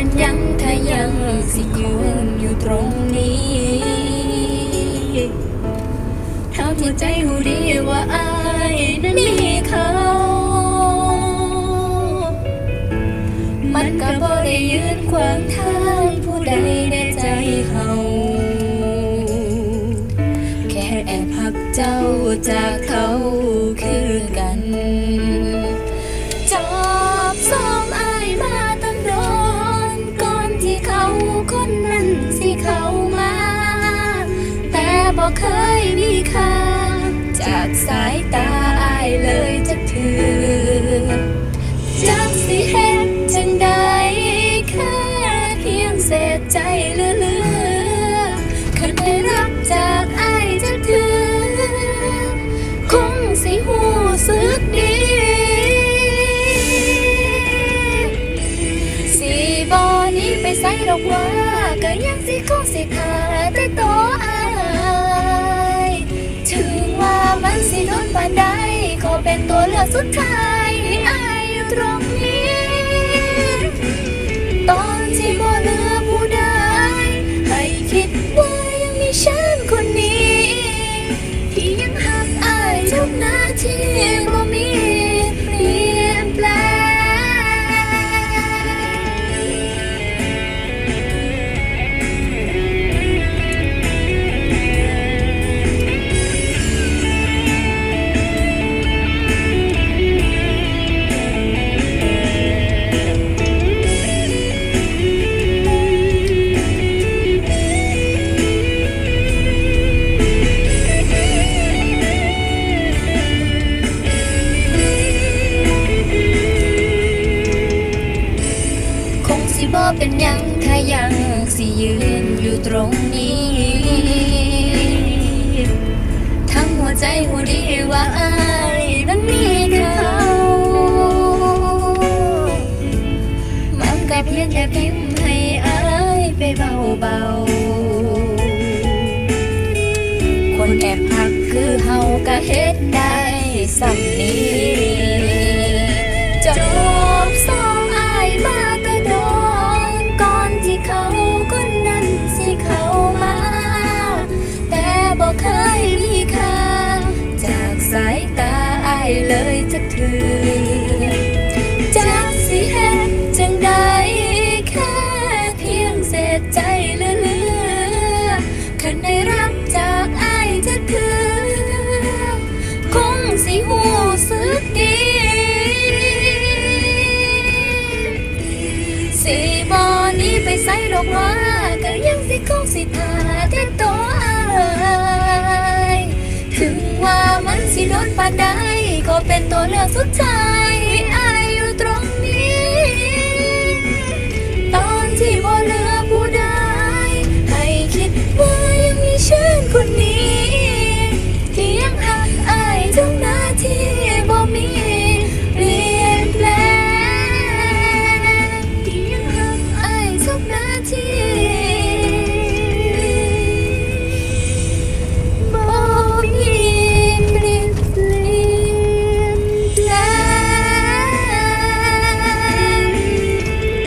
เป็นยังถ้ายังสิยืนอยู่ตรงนี้ทำให้ใจหูดีว่าอายนั้นมีเขา มันก็บ่ได้ยืนขวางทางผู้ใดในใจเฮาแค่แอบหักเจ้าจากเขาคือกัน บอกเคยมีค่าจากสายตาอายเลยจะถือจักสิเห็นจังใดแค่เพียงเศษใจเหลือๆคันได้รับจากอายจะถือคงสิหูสึกดีสิบอนี้ไปใส่ดอกว่าก็ยังสิคงสิขาแต่ตอ เหลือสุดท้ายไอ้ตรง เป็นยังถ้ายังสิยืนอยู่ตรงนี้ ทั้งหัวใจหัวดีว่าอายนั้นมีเขามันก็เพียงแค่พิมพ์ให้อายไปเบาๆ คนแอบหักคือเฮาก็เฮ็ดได้สำนี้ เลยจะถือจักสิเห็นจังใดแค่เพียงเศษใจเลือๆคันได้รับจากอายจะคือคงสิหูสึกดีสิบอนี้ไปใส่ดอกว่าายถึงว่ามันสิโดใจ